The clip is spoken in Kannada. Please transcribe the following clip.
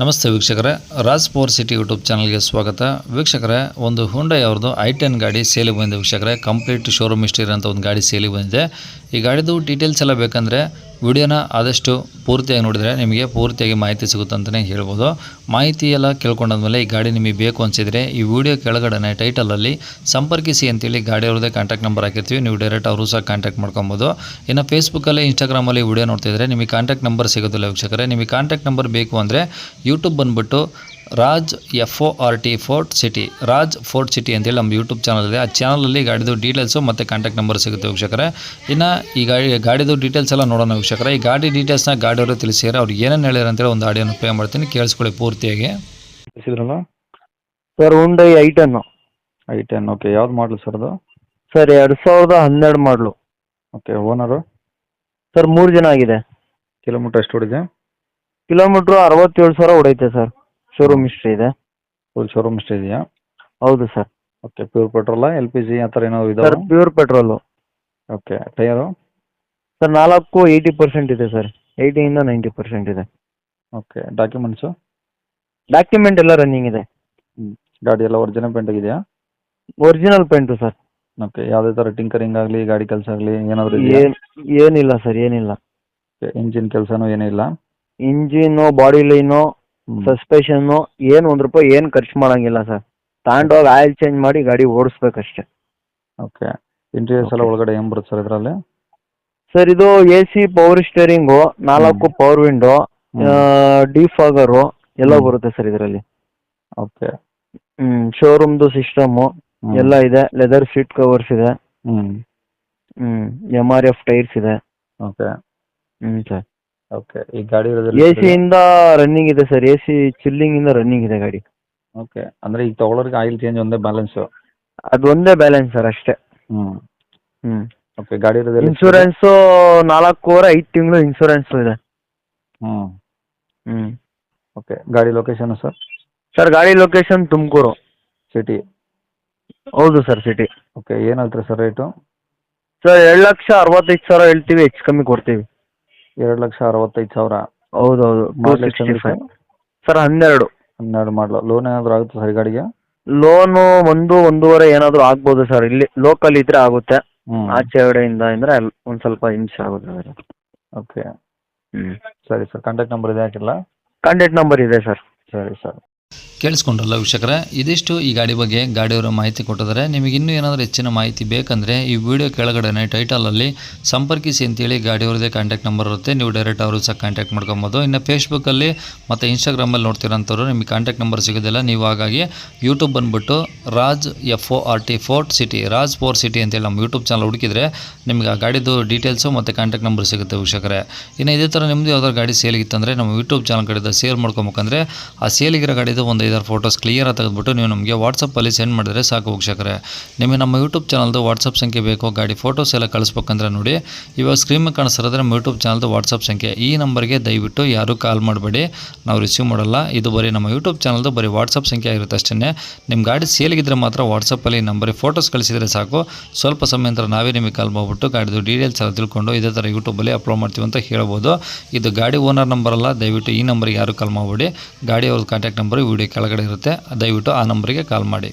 ನಮಸ್ತೆ ವೀಕ್ಷಕರೇ. ರಾಜ್ ಪವರ್ ಸಿಟಿ ಯೂಟ್ಯೂಬ್ ಚಾನಲ್ಗೆ ಸ್ವಾಗತ. ವೀಕ್ಷಕರೇ, ಒಂದು ಹುಂಡೈ ಅವ್ರದ್ದು ಐ ಟೆನ್ ಗಾಡಿ ಸೇಲಿಗೆ ಬಂದಿದೆ ವೀಕ್ಷಕರೇ. ಕಂಪ್ಲೀಟ್ ಶೋರೂಮ್ ಇಷ್ಟಿರೋಂಥ ಒಂದು ಗಾಡಿ ಸೇಲಿಗೆ ಬಂದಿದೆ. ಈ ಗಾಡಿದು ಡೀಟೇಲ್ಸ್ ಎಲ್ಲ ಬೇಕಂದರೆ ವಿಡಿಯೋನ ಆದಷ್ಟು ಪೂರ್ತಿಯಾಗಿ ನೋಡಿದರೆ ನಿಮಗೆ ಪೂರ್ತಿಯಾಗಿ ಮಾಹಿತಿ ಸಿಗುತ್ತೆ ಅಂತಲೇ ಹೇಳ್ಬೋದು. ಮಾಹಿತಿ ಎಲ್ಲ ಕೇಳ್ಕೊಂಡಾದ್ಮೇಲೆ ಈ ಗಾಡಿ ನಿಮಗೆ ಬೇಕು ಅನಿಸಿದರೆ ಈ ವಿಡಿಯೋ ಕೆಳಗಡೆ ಟೈಟಲಲ್ಲಿ ಸಂಪರ್ಕಿಸಿ ಅಂತೇಳಿ ಗಾಡಿ ಅವ್ರದ್ದೇ ಕಾಂಟ್ಯಾಕ್ಟ್ ನಂಬರ್ ಹಾಕಿರ್ತೀವಿ. ನೀವು ಡೈರೆಕ್ಟ್ ಅವರು ಸಹ ಕಾಂಟ್ಯಾಕ್ಟ್ ಮಾಡ್ಕೊಬೋದು. ಇನ್ನು ಫೇಸ್ಬುಕ್ಕಲ್ಲಿ, ಇನ್ಸ್ಟಾಗ್ರಾಮಲ್ಲಿ ವಿಡಿಯೋ ನೋಡ್ತಿದ್ರೆ ನಿಮಗೆ ಕಾಂಟ್ಯಾಕ್ಟ್ ನಂಬರ್ ಸಿಗೋದಿಲ್ಲ ವೀಕ್ಷಕರೇ. ನಿಮಗೆ ಕಾಂಟ್ಯಾಕ್ಟ್ ನಂಬರ್ ಬೇಕು ಅಂದರೆ ಯೂಟ್ಯೂಬ್ ಬಂದುಬಿಟ್ಟು Raj F O R T fort city Raj fort city ಅಂತೇಳಿ ನಮ್ಮ ಯೂಟ್ಯೂಬ್ ಚಾನಲ್ ಇದೆ ಆ ಚಾನಲಲ್ಲಿ ಗಾಡಿದು ಡೀಟೇಲ್ಸು ಮತ್ತು ಕಾಂಟ್ಯಾಕ್ಟ್ ನಂಬರ್ ಸಿಗುತ್ತೆ ವೀಕ್ಷಕರೇ. ಇನ್ನು ಈ ಗಾಡಿ ಗಾಡಿದು ಡೀಟೇಲ್ಸ್ ಎಲ್ಲ ನೋಡೋಣ ವೀಕ್ಷಕರೇ. ಈ ಗಾಡಿ ಡೀಟೇಲ್ಸ್ನ ಗಾಡಿಯವರು ತಿಳಿಸಿದ್ದಾರೆ ಅವ್ರು ಏನೇನು ಹೇಳ್ಯಾರ ಅಂತೇಳಿ ಒಂದು ಆಡಿಯೋನ ಪ್ಲೇ ಮಾಡ್ತೀನಿ. ಕೇಳಿಸ್ಕೊಳ್ಳಿ ಪೂರ್ತಿಯಾಗಿ. ತಿಳಿಸಿದ್ರಲ್ಲ? Sir Hyundai i ten i ten okay ಯಾವ್ದು ಮಾಡಲು ಸರ್ ಅದು? ಸರ್ ಎರಡು ಸಾವಿರದ ಹನ್ನೆರಡು ಮಾಡಲು ಓಕೆ ಓನರು ಸರ್ ಮೂರು ಜನ ಆಗಿದೆ. ಕಿಲೋಮೀಟ್ರ್ ಎಷ್ಟು ಹೊಡಿದೆ ಕಿಲೋಮೀಟ್ರು ಅರವತ್ತೇಳು ಸಾವಿರ ಹೊಡೈತೆ ಸರ್. ಶೋರೂಮ್ ಹಿಸ್ಟ್ರಿ ಇದೆ. ಫುಲ್ ಶೋರೂಮ್ ಹಿಸ್ಟ್ರಿ ಇದೆಯಾ? ಹೌದು ಸರ್. ಓಕೆ ಪ್ಯೂರ್ ಪೆಟ್ರೋಲಾ ಎಲ್ ಪಿ ಜಿ ಆ ಥರ ಏನೋ ಸರ್ ಇದಾವೆ pure petrol okay tyre sir ನಾಲ್ಕು ಏಯ್ಟಿ ಪರ್ಸೆಂಟ್ ಇದೆ ಸರ್. ಏಯ್ಟಿಯಿಂದ ನೈಂಟಿ ಪರ್ಸೆಂಟ್ ಇದೆ. ಓಕೆ ಡಾಕ್ಯುಮೆಂಟ್ಸು ಡಾಕ್ಯುಮೆಂಟ್ ಎಲ್ಲ ರನ್ನಿಂಗ್ ಇದೆ. ಗಾಡಿ ಎಲ್ಲ ಒರಿಜಿನಲ್ ಪೇಂಟ್ ಆಗಿದೆಯಾ? Original paint sir. ಓಕೆ ಯಾವುದೇ ಥರ ಟಿಂಕರಿಂಗ್ ಆಗಲಿ ಗಾಡಿ ಕೆಲಸ ಆಗಲಿ ಏನಾದರೂ ಇದೆಯಾ? ಏನ್ ಏನಿಲ್ಲ ಸರ್ ಏನಿಲ್ಲ. ಇಂಜಿನ್ ಕೆಲಸನೂ ಏನೂ ಇಲ್ಲ ಇಂಜಿನು ಬಾಡಿ ಲೈನು ಸಸ್ಪೆಷನ್ನು ಏನು ಒಂದ್ ರೂಪಾಯಿ ಏನು ಖರ್ಚು ಮಾಡಂಗಿಲ್ಲ ಸರ್ ತಗೊಂಡೋಗಿ ಆಯಿಲ್ ಚೇಂಜ್ ಮಾಡಿ ಗಾಡಿ ಓಡಿಸ್ಬೇಕಷ್ಟೇ. ಓಕೆ ಇಂಟೀರಿಯರ್ಸ್ ಎಲ್ಲ ಒಳಗಡೆ ಏನು ಬರುತ್ತೆ ಸರ್ ಇದರಲ್ಲಿ? ಸರ್ ಇದು ಎ ಸಿ ಪವರ್ ಸ್ಟೇರಿಂಗು ನಾಲ್ಕು ಪವರ್ ವಿಂಡೋ ಡಿಫಾಗರು ಎಲ್ಲ ಬರುತ್ತೆ ಸರ್ ಇದರಲ್ಲಿ. ಓಕೆ ಹ್ಮ್ ಶೋರೂಮ್ದು ಸಿಸ್ಟಮು ಎಲ್ಲ ಇದೆ. ಲೆದರ್ ಸೀಟ್ ಕವರ್ಸ್ ಇದೆ. ಹ್ಮ್. ಎಂ ಆರ್ ಎಫ್ ಟೈರ್ಸ್ ಇದೆ. ಓಕೆ ಹ್ಮ್ ಸರ್ ಓಕೆ ಈ ಗಾಡಿ ಎ ಸಿ ಇಂದ ರನ್ನಿಂಗ್ ಇದೆ ಸರ್ ಎ ಸಿ ಚಿಲ್ಲಿಂಗ್ ಇಂದ ರನ್ನಿಂಗ್ ಇದೆ ಗಾಡಿ. ಓಕೆ ಅಂದ್ರೆ ಈಗ ತಗೊಳ್ಳೋರಿಗೆ ಆಯಿಲ್ ಚೇಂಜ್ ಒಂದೇ ಬ್ಯಾಲೆನ್ಸ್ ಅದು ಒಂದೇ ಬ್ಯಾಲೆನ್ಸ್ ಸರ್ ಅಷ್ಟೇ. ಹ್ಮ್. ಹ್ಮ್. ಓಕೆ ಗಾಡಿ ಇನ್ಶೂರೆನ್ಸ್ ಇನ್ಶೂರೆನ್ಸು ನಾಲ್ಕೂವರೆ ಐದು ತಿಂಗಳು ಇನ್ಶೂರೆನ್ಸ್ ಇದೆ. ಹ್ಮ್. ಹ್ಮ್. ಓಕೆ ಗಾಡಿ ಲೊಕೇಶನ್ ಸರ್ ಸರ್ ಗಾಡಿ ಲೊಕೇಶನ್ ತುಮಕೂರು. ಸಿಟಿ ಹೌದು ಸರ್ ಸಿಟಿ ಓಕೆ ಏನು ಹೇಳ್ತೀರಿ ಸರ್ ರೇಟು ಸರ್ ಎರಡು ಲಕ್ಷ ಅರವತ್ತೈದು ಸಾವಿರ ಹೇಳ್ತೀವಿ ಹೆಚ್ಚು ಕಮ್ಮಿ ಕೊಡ್ತೀವಿ. ಎರಡು ಲಕ್ಷ ಅರವತ್ತೈದು ಸಾವಿರ. ಹೌದೌದು. ಟೂ Model ಎಷ್ಟು ಸಿಕ್ಸ್ಟಿ ಅಂದ್ರೆ ಫೈವ್ ಸರ್ ಹನ್ನೆರಡು. ಹನ್ನೆರಡು ಮಾಡಲು. ಲೋನ್ ಏನಾದ್ರು ಆಗುತ್ತೆ ಸರ್ ಈ ಗಾಡಿಗೆ? ಲೋನು ಒಂದು ಒಂದೂವರೆ ಏನಾದರೂ ಆಗ್ಬೋದು ಸರ್. ಇಲ್ಲಿ ಲೋಕಲ್ ಇದ್ರೆ ಆಗುತ್ತೆ. ಹ್ಞೂ ಆಚೆ ಕಡೆಯಿಂದ ಅಂದ್ರೆ ಅಲ್- ಒಂದ್ ಸ್ವಲ್ಪ ಹಿಂಸೆ ಆಗುತ್ತೆ ಸರ್. ಓಕೆ ಹ್ಮ್. ಸರಿ ಸರ್. ಕಾಂಟ್ಯಾಕ್ಟ್ ನಂಬರ್ ಇದೆ ಹಾಕಿಲ್ಲ? ಕಾಂಟ್ಯಾಕ್ಟ್ ನಂಬರ್ ಇದೆ ಸರ್. ಸರಿ ಸರ್. ಕೇಳಿಸ್ಕೊಂಡ್ರಲ್ಲ ವೀಕ್ಷಕರ? ಇದಿಷ್ಟು ಈ ಗಾಡಿ ಬಗ್ಗೆ ಗಾಡಿಯವರ ಮಾಹಿತಿ ಕೊಟ್ಟಿದ್ದಾರೆ. ನಿಮಗೆ ಇನ್ನೂ ಏನಾದರೂ ಹೆಚ್ಚಿನ ಮಾಹಿತಿ ಬೇಕಂದರೆ ಈ ವಿಡಿಯೋ ಕೆಳಗಡೆ ಟೈಟಲಲ್ಲಿ ಸಂಪರ್ಕಿಸಿ ಅಂತೇಳಿ ಗಾಡಿಯವ್ರದ್ದೇ ಕಾಂಟ್ಯಾಕ್ಟ್ ನಂಬರ್ ಇರುತ್ತೆ. ನೀವು ಡೈರೆಕ್ಟ್ ಅವರು ಸಹ ಕಾಂಟ್ಯಾಕ್ಟ್ ಮಾಡ್ಕೊಬೋದು. ಇನ್ನು ಫೇಸ್ಬುಕ್ಕಲ್ಲಿ ಮತ್ತು ಇನ್ಸ್ಟಾಗ್ರಾಮಲ್ಲಿ ನೋಡ್ತಿರೋಂಥವ್ರು ನಿಮಗೆ ಕಾಂಟ್ಯಾಕ್ಟ್ ನಂಬರ್ ಸಿಗೋದಿಲ್ಲ. ನೀವು ಹಾಗಾಗಿ ಯೂಟ್ಯೂಬ್ ಬಂದುಬಿಟ್ಟು Raj F O R T fort city Raj fort city ಅಂತೇಳಿ ನಮ್ಮ ಯೂಟ್ಯೂಬ್ ಚಾನಲ್ ಹುಡುಕಿದ್ರೆ ನಿಮಗೆ ಆ ಗಾಡಿದು ಡೀಟೇಲ್ಸು ಮತ್ತು ಕಾಂಟ್ಯಾಕ್ಟ್ ನಂಬರ್ ಸಿಗುತ್ತೆ ವೀಕ್ಷಕರೇ. ಇನ್ನು ಇದೇ ಥರ ನಿಮ್ಮದು ಯಾವ್ದಾದ್ರು ಗಾಡಿ ಸೇಲಿಗಿತ್ತಂದರೆ ನಮ್ಮ ಯೂಟ್ಯೂಬ್ ಚಾನಲ್ ಕಡೆ ಸೇಲ್ ಮಾಡ್ಕೊಬೇಕಂದ್ರೆ ಆ ಸೇಲಿಗಿರೋ ಗಾಡಿದು ಒಂದು ಐದಾರು ಫೋಟೋಸ್ ಕ್ಲಿಯರಾಗಿ ತೆಗೆದುಬಿಟ್ಟು ನೀವು ನಮಗೆ ವಾಟ್ಸಪ್ಪಲ್ಲಿ ಸೆಂಡ್ ಮಾಡಿದ್ರೆ ಸಾಕು ವೀಕ್ಷಕರೇ. ನಿಮಗೆ ನಮ್ಮ ಯೂಟ್ಯೂಬ್ ಚಾನಲ್ದು ವಾಟ್ಸಪ್ ಸಂಖ್ಯೆ ಬೇಕು, ಗಾಡಿ ಫೋಟೋಸ್ ಎಲ್ಲ ಕಳಿಸ್ಬೇಕಂದ್ರೆ ನೋಡಿ. ಇವಾಗ ಸ್ಕ್ರೀನ್ ಕಾಣಿಸ್ತಾರೆ ನಮ್ಮ ಯೂಟ್ಯೂಬ್ ಚಾನಲ್ದು ವಾಟ್ಸಪ್ ಸಂಖ್ಯೆ. ಈ ನಂಬರ್ಗೆ ದಯವಿಟ್ಟು ಯಾರೂ ಕಾಲ್ ಮಾಡಬೇಡಿ. ನಾವು ರಿಸೀವ್ ಮಾಡಲ್ಲ. ಇದು ಬರೀ ನಮ್ಮ ಯೂಟ್ಯೂಬ್ ಚಾನಲ್ದು ಬರೀ ವಾಟ್ಸಪ್ ಸಂಖ್ಯೆ ಆಗಿರುತ್ತೆ ಅಷ್ಟೇ ನಿಮ್ಮ ಗಾಡಿ ಸೇಲಿಗಿದ್ರೆ ಮಾತ್ರ ವಾಟ್ಸಪ್ಪಲ್ಲಿ ನಂಬರಿಗೆ ಫೋಟೋಸ್ ಕಳಿಸಿದರೆ ಸಾಕು. ಸ್ವಲ್ಪ ಸಮಯ ನಂತರ ನಾವೇ ನಿಮಗೆ ಕಾಲ್ ಮಾಡಿಬಿಟ್ಟು ಗಾಡಿದು ಡೀಟೇಲ್ಸ್ ಎಲ್ಲ ತಿಳ್ಕೊಂಡು ಇದೇ ಥರ ಯೂಟ್ಯೂಬಲ್ಲಿ ಅಪ್ಲೋಡ್ ಮಾಡ್ತೀವಿ ಅಂತ ಹೇಳ್ಬೋದು. ಇದು ಗಾಡಿ ಓನರ್ ನಂಬರ್ ಅಲ್ಲ, ದಯವಿಟ್ಟು ಈ ನಂಬರ್ಗೆ ಯಾರು ಕಾಲ್ ಮಾಡಬೇಡಿ. ಗಾಡಿ ಅವ್ರದ್ದು ಕಾಂಟ್ಯಾಕ್ಟ್ ನಂಬರ್ ವಿಡಿಯೋ ಕೆಳಗಡೆ ಇರುತ್ತೆ ದಯವಿಟ್ಟು ಆ ನಂಬರಿಗೆ ಕಾಲ್ ಮಾಡಿ.